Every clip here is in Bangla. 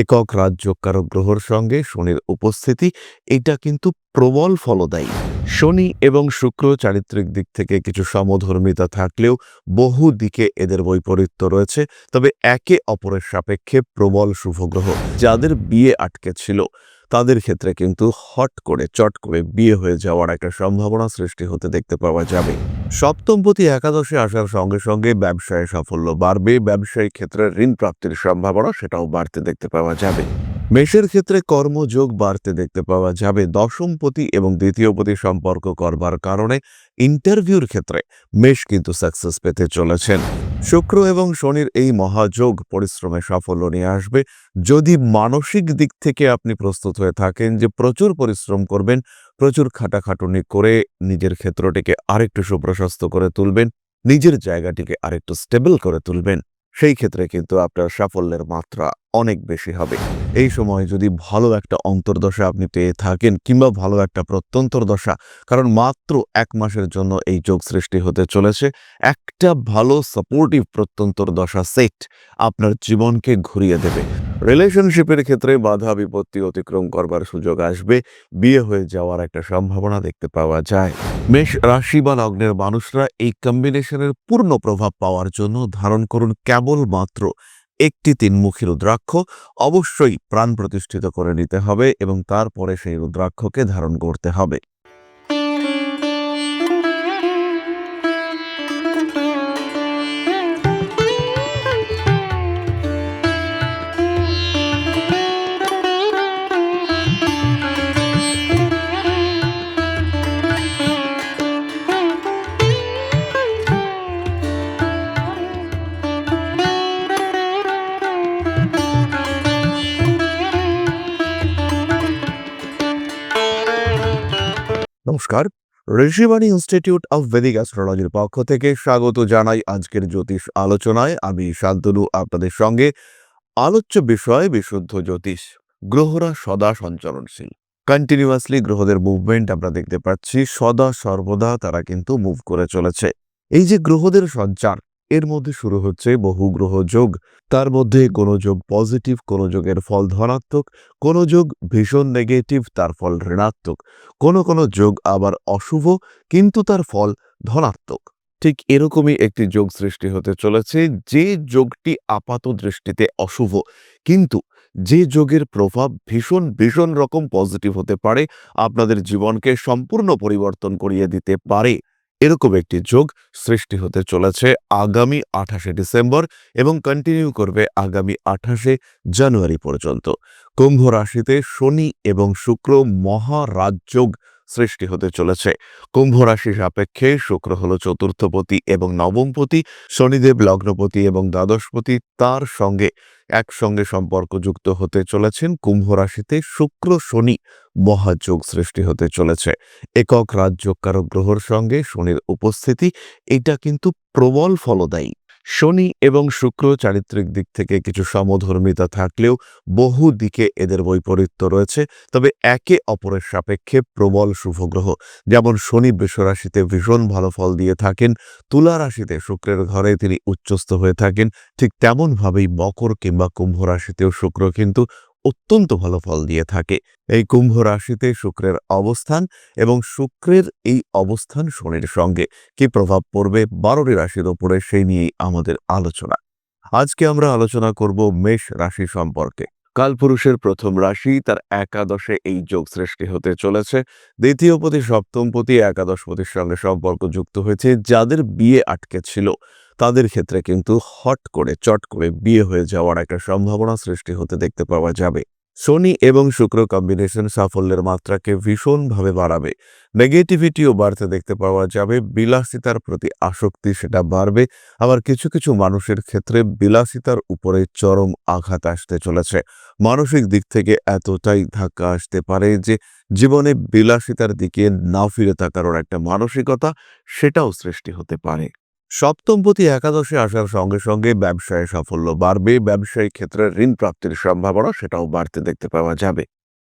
একক রাজ্যকারক গ্রহর সঙ্গে শনির উপস্থিতি, এটা কিন্তু প্রবল ফলদায়ী। শনি এবং শুক্র চারিত্রিক দিক থেকে কিছু সমধর্মিতা থাকলেও বহু দিকে এদের বৈপরীত্য রয়েছে, তবে একে অপরের সাপেক্ষে প্রবল শুভগ্রহ যাদের বিয়ে আটকে ছিল। তাদের ক্ষেত্রে কিন্তু হট করে, চট করে বিয়ে হয়ে যাওয়ার একটা সম্ভাবনা সৃষ্টি হতে দেখতে পাওয়া যাবে। সপ্তমপতি একাদশে আসার সঙ্গে সঙ্গে ব্যবসায় সাফল্য বাড়বে, ব্যবসায়িক ক্ষেত্রে ঋণ প্রাপ্তির সম্ভাবনা সেটাও বাড়তে দেখতে পাওয়া যাবে। মেষের ক্ষেত্রে কর্মযোগ বাড়তে দেখতে পাওয়া যাবে। দশমপতি এবং দ্বিতীয়পতি সম্পর্ক করবার কারণে ইন্টারভিউর ক্ষেত্রে মেষ কিন্তু সাকসেস পেতে চলেছেন। শুক্র এবং শনির এই মহাযোগ পরিশ্রমে সাফল্য নিয়ে আসবে। যদি মানসিক দিক থেকে আপনি প্রস্তুত হয়ে থাকেন যে প্রচুর পরিশ্রম করবেন, প্রচুর খাটাখাটুনি করে নিজের ক্ষেত্রটিকে আরেকটু সুপ্রশস্ত করে তুলবেন, নিজের জায়গাটিকে আরেকটু স্টেবল করে তুলবেন সেই ক্ষেত্রে কিন্তু আপনার সাফল্যের মাত্রা অনেক বেশি হবে। এই সময় যদি ভালো একটা অন্তর্দশা আপনি পেয়ে থাকেন কিংবা ভালো একটা প্রত্যন্তর্দশা, কারণ মাত্র এক মাসের জন্য এই যোগ সৃষ্টি হতে চলেছে, একটা ভালো সাপোর্টিভ প্রত্যন্তর দশা সেট আপনার জীবনকে ঘুরিয়ে দেবে। রিলেশনশিপের ক্ষেত্রে বাধা বিপত্তি অতিক্রম করবার সুযোগ আসবে। বিয়ে হয়ে যাওয়ার একটা সম্ভাবনা দেখতে পাওয়া যায়। মেষ রাশি বা লগ্নের মানুষরা এই কম্বিনেশনের পূর্ণ প্রভাব পাওয়ার জন্য ধারণ করুন কেবলমাত্র একটি তিনমুখী রুদ্রাক্ষ। অবশ্যই প্রাণ প্রতিষ্ঠিত করে নিতে হবে এবং তারপরে সেই রুদ্রাক্ষকে ধারণ করতে হবে। নমস্কার। ঋষিবাণী ইনস্টিটিউট অফ ভেদিক অ্যাস্ট্রোলজির পক্ষ থেকে স্বাগত জানাই আজকের জ্যোতিষ আলোচনায়। আমি শান্তনু, আপনাদের সঙ্গে আলোচ্য বিষয় বিশুদ্ধ জ্যোতিষ, গ্রহরা সদা সঞ্চরণশীল কন্টিনিউয়াসলি গ্রহদের মুভমেন্ট আমরা দেখতে পাচ্ছি, সদা সর্বদা তারা কিন্তু মুভ করে চলেছে। এই যে গ্রহদের সঞ্চার এর মধ্যে শুরু হচ্ছে বহু গ্রহ যোগ। তার মধ্যে কোনো যোগ পজিটিভ, কোনো যোগের ফল ধনাত্মক, কোনো যোগ ভীষণ নেগেটিভ, তার ফল ঋণাত্মক। কোনো কোনো যোগ আবার অশুভ, কিন্তু তার ফল ধনাত্মক। ঠিক এরকমই একটি যোগ সৃষ্টি হতে চলেছে, যে যোগটি আপাত দৃষ্টিতে অশুভ। কিন্তু যে যোগের প্রভাব ভীষণ ভীষণ রকম পজিটিভ হতে পারে, আপনাদের জীবনকে সম্পূর্ণ পরিবর্তন করিয়ে দিতে পারে। এরকম একটি যোগ সৃষ্টি হতে চলেছে আগামী আঠাশে ডিসেম্বর এবং কন্টিনিউ করবে আগামী আঠাশে জানুয়ারি পর্যন্ত। কুম্ভ রাশিতে শনি এবং শুক্র মহারাজযোগ সৃষ্টি হতে চলেছে। কুম্ভ রাশি সাপেক্ষে শুক্র হল চতুর্থপতি এবং নবমপতি শনিদেব লগ্নপতি এবং দ্বাদশপতি তার সঙ্গে একসঙ্গে সম্পর্কযুক্ত হতে চলেছেন। কুম্ভ রাশিতে শুক্র, শনি মহাযোগ সৃষ্টি হতে চলেছে। একক রাজ্যকারক গ্রহর সঙ্গে শনির উপস্থিতি, এটা কিন্তু প্রবল ফলদায়ী। শনি এবং শুক্র চারিত্রিক দিক থেকে কিছু সমধর্মিতা থাকলেও বহু দিকে এদের বৈপরীত্য রয়েছে। তবে একে অপরের সাপেক্ষে প্রবল শুভগ্রহ, যেমন শনি বৃষরাশিতে ভীষণ ভালো ফল দিয়ে থাকেন, তুলা রাশিতে শুক্রের ঘরে তিনি উচ্চস্থ হয়ে থাকেন, ঠিক তেমনভাবেই মকর কিংবা কুম্ভ রাশিতেও শুক্র কিন্তু অত্যন্ত ভালো ফল দিয়ে থাকে। এই কুম্ভ রাশিতে শুক্রের অবস্থান এবং শুক্রের এই অবস্থান শনির সঙ্গে। কি প্রভাব পড়বে? বারোটি রাশির ওপরে সেই নিয়েই আমাদের আলোচনা। আজকে আমরা আলোচনা করব মেষ রাশি সম্পর্কে। কালপুরুষের প্রথম রাশি তার একাদশে এই যোগ সৃষ্টি হতে চলেছে। দ্বিতীয় পতি সপ্তম পতি একাদশ পতির সঙ্গে সম্পর্ক যুক্ত হয়েছে, যাদের বিয়ে আটকে ছিল। তাদের ক্ষেত্রে কিন্তু হট করে, চট করে বিয়ে হয়ে যাওয়ার একটা সম্ভাবনা সৃষ্টি হতে দেখতে পাওয়া যাবে। শনি এবং শুক্র কম্বিনেশন সাফল্যের মাত্রাকে ভীষণভাবে বাড়াবে। নেগেটিভিটিও বাড়তে দেখতে পাওয়া যাবে। বিলাসিতার প্রতি আসক্তি সেটা বাড়বে। আবার কিছু কিছু মানুষের ক্ষেত্রে বিলাসিতার উপরে চরম আঘাত আসতে চলেছে। মানসিক দিক থেকে এতটাই ধাক্কা আসতে পারে যে জীবনে বিলাসিতার দিকে না ফিরে থাকার একটা মানসিকতা সেটাও সৃষ্টি হতে পারে। সপ্তমপতি একাদশে আসার সঙ্গে সঙ্গে ব্যবসায় সাফল্য বাড়বে। ব্যবসায়িক ক্ষেত্রে ঋণ প্রাপ্তির সম্ভাবনা সেটাও বাড়তে দেখতে পাওয়া যাবে।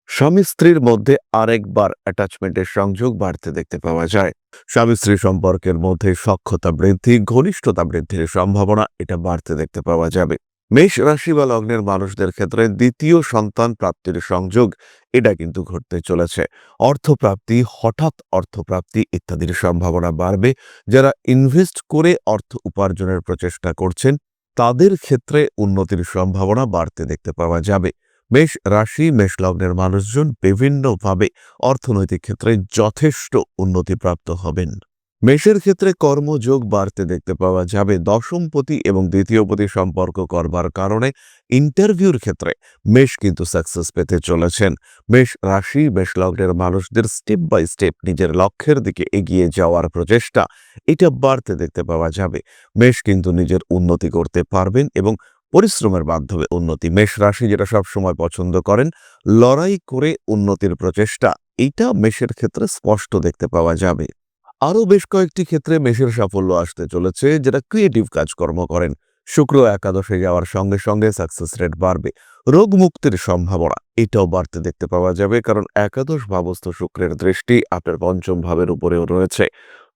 স্বামী স্ত্রীর মধ্যে আরেকবার অ্যাটাচমেন্টের সংযোগ বাড়তে দেখতে পাওয়া যায়। স্বামী স্ত্রী সম্পর্কের মধ্যে সক্ষতা বৃদ্ধি, ঘনিষ্ঠতা বৃদ্ধির সম্ভাবনা এটা বাড়তে দেখতে পাওয়া যাবে। মেষ রাশি বা লগ্নের মানুষদের ক্ষেত্রে দ্বিতীয় সন্তান প্রাপ্তির সংযোগ, এটা কিন্তু ঘটতে চলেছে। অর্থপ্রাপ্তি, হঠাৎ অর্থপ্রাপ্তি ইত্যাদির সম্ভাবনা বাড়বে। যারা ইনভেস্ট করে অর্থ উপার্জনের প্রচেষ্টা করছেন, তাদের ক্ষেত্রে উন্নতির সম্ভাবনা বাড়তে দেখতে পাওয়া যাবে। মেষ রাশি, মেষ লগ্নের মানুষজন বিভিন্নভাবে অর্থনৈতিক ক্ষেত্রে যথেষ্ট উন্নতিপ্রাপ্ত হবেন। মেষের ক্ষেত্রে কর্মযোগ বাড়তে দেখতে পাওয়া যাবে দশমপতি এবং দ্বিতীয়পতি সম্পর্ক করবার কারণে ইন্টারভিউর ক্ষেত্রে মেষ কিন্তু সাকসেস পেতে চলেছেন। মেষ রাশি, মেষ লগ্নের মানুষদের স্টেপ বাই স্টেপ নিজের লক্ষ্যের দিকে এগিয়ে যাওয়ার প্রচেষ্টা, এটা বাড়তে দেখতে পাওয়া যাবে। মেষ কিন্তু নিজের উন্নতি করতে পারবেন এবং পরিশ্রমের মাধ্যমে উন্নতি। মেষ রাশি যেটা সবসময় পছন্দ করেন, লড়াই করে উন্নতির প্রচেষ্টা এইটা মেষের ক্ষেত্রে স্পষ্ট দেখতে পাওয়া যাবে। আরও বেশ কয়েকটি ক্ষেত্রে মেষের সাফল্য আসতে চলেছে, যেটা ক্রিয়েটিভ কাজকর্ম করেন। শুক্র একাদশে যাওয়ার সঙ্গে সঙ্গে সাকসেস রেট বাড়বে। রোগ মুক্তির সম্ভাবনা, এটাও বাড়তে দেখতে পাওয়া যাবে, কারণ একাদশ ভাবস্থ শুক্রের দৃষ্টি আপনার পঞ্চম ভাবের উপরেও রয়েছে।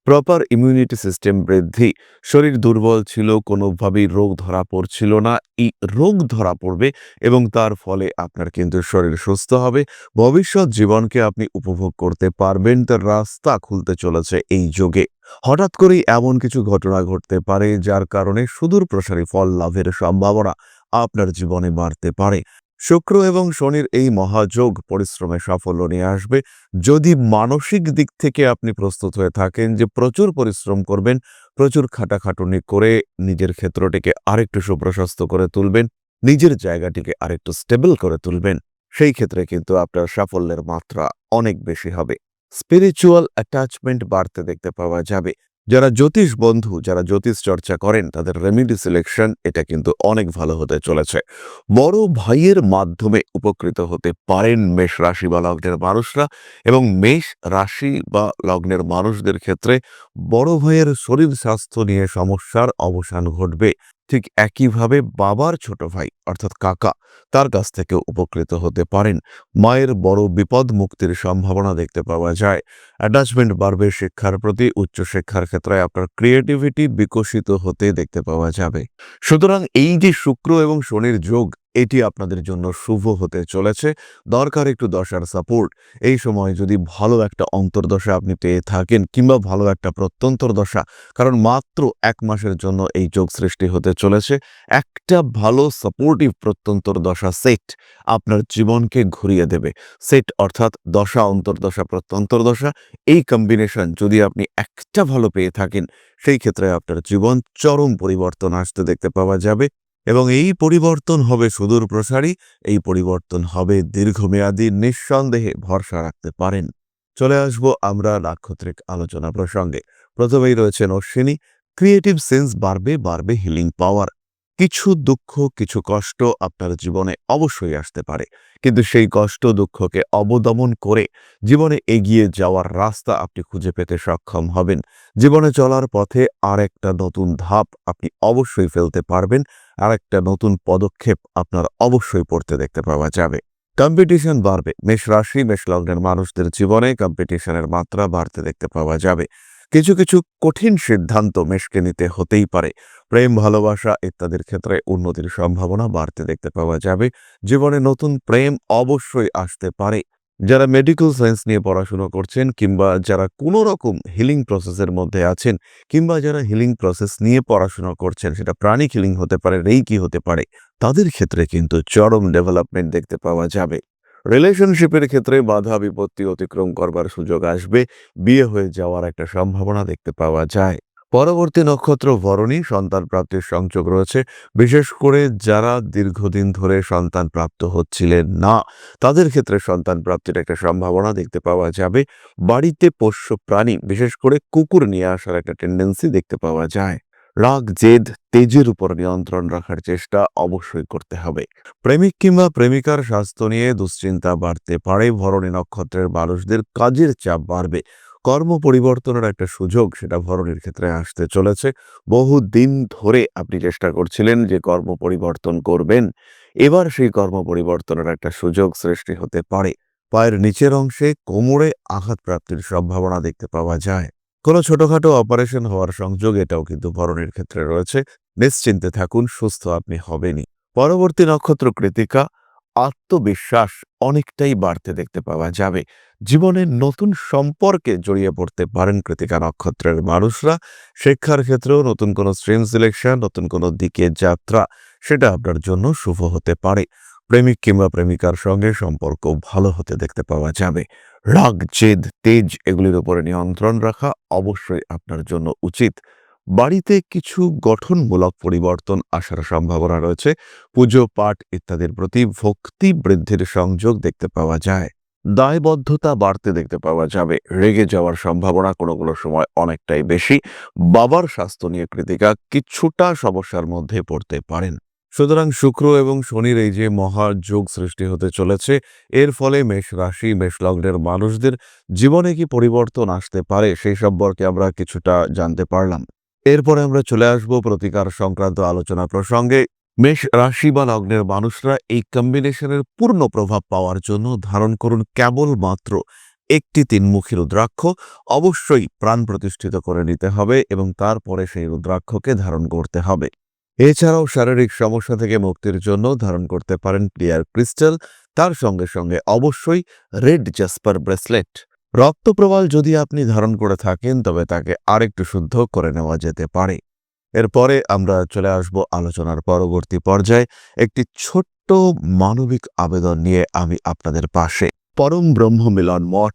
প্রপার ইমিউনিটি সিস্টেম বৃদ্ধি। শরীর দুর্বল ছিল, কোনোভাবেই রোগ ধরা পড়ছিল না। এই রোগ ধরা পড়বে এবং তার ফলে আপনার কিন্তু শরীর সুস্থ হবে। ভবিষ্যৎ জীবনকে আপনি উপভোগ করতে পারবেন, তার রাস্তা খুলতে চলেছে এই যোগে। হঠাৎ করেই এমন কিছু ঘটনা ঘটতে পারে, যার কারণে সুদূর প্রসারী ফল লাভের সম্ভাবনা আপনার জীবনে বাড়তে পারে। শুক্র এবং শনির এই মহাযোগ পরিশ্রমে সাফল্য নিয়ে আসবে। যদি মানসিক দিক থেকে আপনি প্রস্তুত হয়ে থাকেন যে প্রচুর পরিশ্রম করবেন, প্রচুর খাটাখাটুনি করে নিজের ক্ষেত্রটিকে আরেকটু সুপ্রশস্ত করে তুলবেন, নিজের জায়গাটিকে আরেকটু স্টেবল করে তুলবেন, সেই ক্ষেত্রে কিন্তু আপনার সাফল্যের মাত্রা অনেক বেশি হবে। স্পিরিচুয়াল অ্যাটাচমেন্ট বাড়তে দেখতে পাওয়া যাবে। যারা জ্যোতিষ বন্ধু, যারা জ্যোতিষ চর্চা করেন, তাদের রেমিডি সিলেকশন এটা কিন্তু অনেক ভালো হতে চলেছে। বড় ভাইয়ের মাধ্যমে উপকৃত হতে পারেন মেষ রাশি বা লগ্নের মানুষরা এবং মেষ রাশি বা লগ্নের মানুষদের ক্ষেত্রে বড় ভাইয়ের শরীর স্বাস্থ্য নিয়ে সমস্যার অবসান ঘটবে। ঠিক একইভাবে বাবার ছোট ভাই, অর্থাৎ কাকা, তার কাছ থেকে উপকৃত হতে পারেন। মায়ের বড় বিপদ মুক্তির সম্ভাবনা দেখতে পাওয়া যায়। অ্যাটাচমেন্ট বাড়বে শিক্ষার প্রতি, উচ্চশিক্ষার ক্ষেত্রে আপনার ক্রিয়েটিভিটি বিকশিত হতে দেখতে পাওয়া যাবে। সুতরাং এই যে শুক্র এবং শনির যোগ এটি আপনাদের জন্য শুভ হতে চলেছে। দরকার একটু দশার সাপোর্ট এই সময় যদি ভালো একটা অন্তর্দশা আপনি পেয়ে থাকেন কিংবা ভালো একটা প্রত্যন্তর দশা কারণ মাত্র এক মাসের জন্য এই যোগ সৃষ্টি হতে চলেছে। একটা ভালো সাপোর্টিভ প্রত্যন্তর দশা সেট আপনার জীবনকে ঘুরিয়ে দেবে। সেট অর্থাৎ দশা, অন্তর্দশা প্রত্যন্তর দশা এই কম্বিনেশন যদি আপনি একটা ভালো পেয়ে থাকেন, সেই ক্ষেত্রে আপনার জীবন চরম পরিবর্তন আসতে দেখতে পাওয়া যাবে। এবং এই পরিবর্তন হবে সুদূর প্রসারী, এই পরিবর্তন হবে দীর্ঘমেয়াদী, নিঃসন্দেহে ভরসা রাখতে পারেন। চলে আসব আমরা নাক্ষত্রিক আলোচনা প্রসঙ্গে। প্রথমেই রয়েছেন অশ্বিনী ক্রিয়েটিভ সেন্স বাড়বে বাড়বে হিলিং পাওয়ার কিছু দুঃখ, কিছু কষ্ট আপনার জীবনে অবশ্যই আসতে পারে। কিন্তু সেই কষ্ট, দুঃখকে অবদমন করে জীবনে এগিয়ে যাওয়ার রাস্তা আপনি খুঁজে পেতে সক্ষম হবেন। জীবনে চলার পথে আর একটা নতুন ধাপ আপনি অবশ্যই ফেলতে পারবেন। আর একটা নতুন পদক্ষেপ আপনার অবশ্যই পড়তে দেখতে পাওয়া যাবে। কম্পিটিশন বাড়বে। মেষ রাশি, মেষ লগ্নের মানুষদের জীবনে কম্পিটিশনের মাত্রা বাড়তে দেখতে পাওয়া যাবে। কিছু কিছু কঠিন সিদ্ধান্ত মেষকে নিতে হতেই পারে। প্রেম, ভালোবাসা ইত্যাদির ক্ষেত্রে উন্নতির সম্ভাবনা বাড়তে দেখতে পাওয়া যাবে। জীবনে নতুন প্রেম অবশ্যই আসতে পারে। যারা মেডিকেল সায়েন্স নিয়ে পড়াশোনা করছেন কিংবা যারা কোনো রকম হিলিং প্রসেসের মধ্যে আছেন কিংবা যারা হিলিং প্রসেস নিয়ে পড়াশোনা করছেন, সেটা প্রাণিক হিলিং হতে পারে, রেইকি হতে পারে, তাদের ক্ষেত্রে কিন্তু চরম ডেভেলপমেন্ট দেখতে পাওয়া যাবে। রিলেশনশিপের ক্ষেত্রে বাধা বিপত্তি অতিক্রম করবার সুযোগ আসবে, বিয়ে হয়ে যাওয়ার একটা সম্ভাবনা দেখতে পাওয়া যায়। পরবর্তী নক্ষত্র ভরণী সন্তান প্রাপ্তির সংযোগ রয়েছে। বিশেষ করে যারা দীর্ঘদিন ধরে সন্তান প্রাপ্ত হচ্ছিলেন না, তাদের ক্ষেত্রে সন্তান প্রাপ্তির একটা সম্ভাবনা দেখতে পাওয়া যাবে। বাড়িতে পোষ্য প্রাণী, বিশেষ করে কুকুর নিয়ে আসার একটা টেন্ডেন্সি দেখতে পাওয়া যায়। রাগ, জেদ, তেজের উপর নিয়ন্ত্রণ রাখার চেষ্টা অবশ্যই করতে হবে। প্রেমিক কিংবা প্রেমিকার স্বাস্থ্য নিয়ে দুশ্চিন্তা বাড়তে পারে। ভরণী নক্ষত্রের মানুষদের কাজের চাপ বাড়বে। কর্ম পরিবর্তনের একটা সুযোগ সেটা ভরণীর ক্ষেত্রে আসতে চলেছে। বহু দিন ধরে আপনি চেষ্টা করছিলেন যে কর্ম পরিবর্তন করবেন। এবার সেই কর্ম পরিবর্তনের একটা সুযোগ সৃষ্টি হতে পারে। পায়ের নিচের অংশে কোমরে আঘাত প্রাপ্তির সম্ভাবনা দেখতে পাওয়া যায়। কোনো ছোটখাটো অপারেশন হওয়ার সংযোগ এটাও কিন্তু ভরণের ক্ষেত্রে রয়েছে। নিশ্চিন্তে থাকুন, সুস্থ আপনি হবেনই। পরবর্তী নক্ষত্র কৃতিকা আত্মবিশ্বাস অনেকটাই বাড়তে দেখতে পাওয়া যাবে। জীবনে নতুন সম্পর্কে জড়িয়ে পড়তে পারেন কৃতিকা নক্ষত্রের মানুষরা। শিক্ষার ক্ষেত্রেও নতুন কোনো স্ট্রিম সিলেকশন নতুন কোনো দিকে যাত্রা, সেটা আপনার জন্য শুভ হতে পারে। প্রেমিক কিংবা প্রেমিকার সঙ্গে সম্পর্ক ভালো হতে দেখতে পাওয়া যাবে। রাগ, জেদ, তেজ, এগুলির উপরে নিয়ন্ত্রণ রাখা অবশ্যই আপনার জন্য উচিত। বাড়িতে কিছু গঠনমূলক পরিবর্তন আসার সম্ভাবনা রয়েছে। পুজো, পাঠ ইত্যাদির প্রতি ভক্তি বৃদ্ধির সংযোগ দেখতে পাওয়া যায়। দায়বদ্ধতা বাড়তে দেখতে পাওয়া যাবে। রেগে যাওয়ার সম্ভাবনা কোনো কোনো সময় অনেকটাই বেশি। বাবার স্বাস্থ্য নিয়ে কৃতিকা কিছুটা সমস্যার মধ্যে পড়তে পারেন। সুতরাং শুক্র এবং শনির এই যে মহাযোগ সৃষ্টি হতে চলেছে, এর ফলে মেষ রাশি, মেষ লগ্নের মানুষদের জীবনে কি পরিবর্তন আসতে পারে, সেই সম্পর্কে আমরা কিছুটা জানতে পারলাম। এরপরে আমরা চলে আসব প্রতিকার সংক্রান্ত আলোচনা প্রসঙ্গে। মেষ রাশি বা লগ্নের মানুষরা এই কম্বিনেশনের পূর্ণ প্রভাব পাওয়ার জন্য ধারণ করুন কেবলমাত্র একটি তিনমুখী রুদ্রাক্ষ। অবশ্যই প্রাণ প্রতিষ্ঠিত করে নিতে হবে এবং তারপরে সেই রুদ্রাক্ষকে ধারণ করতে হবে। এছাড়াও শারীরিক সমস্যা থেকে মুক্তির জন্য ধারণ করতে পারেন ক্লিয়ার ক্রিস্টাল। তার সঙ্গে সঙ্গে অবশ্যই রেড জাসপার ব্রেসলেট। রক্তপ্রবাল যদি আপনি ধারণ করে থাকেন, তবে তাকে আরেকটু শুদ্ধ করে নেওয়া যেতে পারে। এরপরে আমরা চলে আসব আলোচনার পরবর্তী পর্যায়ে। একটি ছোট্ট মানবিক আবেদন নিয়ে আমি আপনাদের পাশে। পরম ব্রহ্ম মিলন মঠ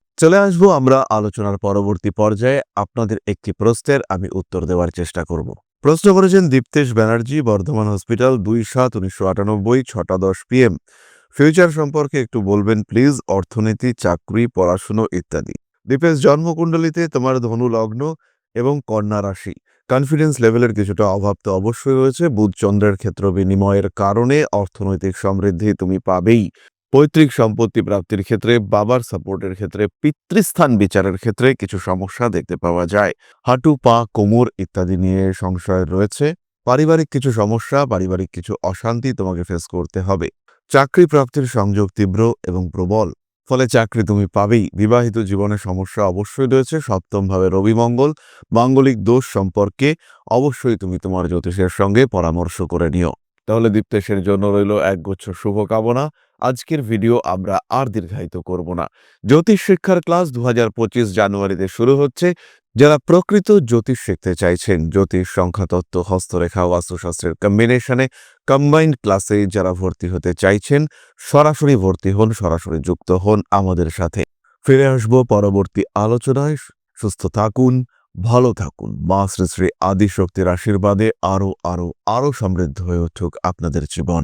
চলে আসব আমরা আলোচনার পরবর্তী পর্যায়ে। আপনাদের একটি প্রশ্নের আমি উত্তর দেওয়ার চেষ্টা করব। প্রশ্ন করেছেন দীপ্তেশ ব্যানার্জি, বর্ধমান হসপিটাল, দুই সাত উনিশশো আটানব্বই ছটা দশ পিএম ফিউচার সম্পর্কে একটু বলবেন প্লিজ, অর্থনীতি, চাকরি, পড়াশুনো ইত্যাদি। দীপেশ, জন্মকুণ্ডলিতে তোমার ধনু লগ্ন এবং কন্যা রাশি। কনফিডেন্স লেভেলের কিছুটা অভাব তো অবশ্যই রয়েছে। বুধ চন্দ্রের ক্ষেত্র বিনিময়ের কারণে অর্থনৈতিক সমৃদ্ধি তুমি পাবেই। পৈতৃক সম্পত্তি প্রাপ্তির ক্ষেত্রে, বাবার সাপোর্টের ক্ষেত্রে, পিতৃস্থান বিচারের ক্ষেত্রে কিছু সমস্যা দেখতে পাওয়া যায়। হাঁটু, পা, কোমর ইত্যাদি নিয়ে সংশয় রয়েছে। পারিবারিক কিছু সমস্যা, পারিবারিক কিছু অশান্তি তোমাকে ফেস করতে হবে। চাকরি প্রাপ্তির সংযোগ তীব্র এবং প্রবল। ফলে চাকরি তুমি পাবেই। বিবাহিত জীবনে সমস্যা অবশ্যই রয়েছে। সপ্তম ভাবে রবি মঙ্গল মাঙ্গলিক দোষ সম্পর্কে অবশ্যই তুমি তোমার জ্যোতিষের সঙ্গে পরামর্শ করে নিও। তাহলে দীপ্তেশের জন্য রইল একগুচ্ছ শুভকামনা। আজকের ভিডিও আমরা আর দীর্ঘায়িত করব না। জ্যোতিষ শিক্ষার ক্লাস দু হাজার পঁচিশ জানুয়ারিতে শুরু হচ্ছে। যারা প্রকৃত জ্যোতিষ শিখতে চাইছেন, জ্যোতিষ সংখ্যাতত্ত্ব হস্তরেখা, বাস্তুশাস্ত্রের কম্বিনেশনে কম্বাইন্ড ক্লাসে যারা ভর্তি হতে চাইছেন, সরাসরি ভর্তি হন, সরাসরি যুক্ত হন আমাদের সাথে। ফিরে আসব পরবর্তী আলোচনায়। সুস্থ থাকুন, ভালো থাকুন। মা শ্রী শ্রী আদিশক্তির আশীর্বাদে আরও আরও আরও সমৃদ্ধ হয়ে উঠুক আপনাদের জীবন।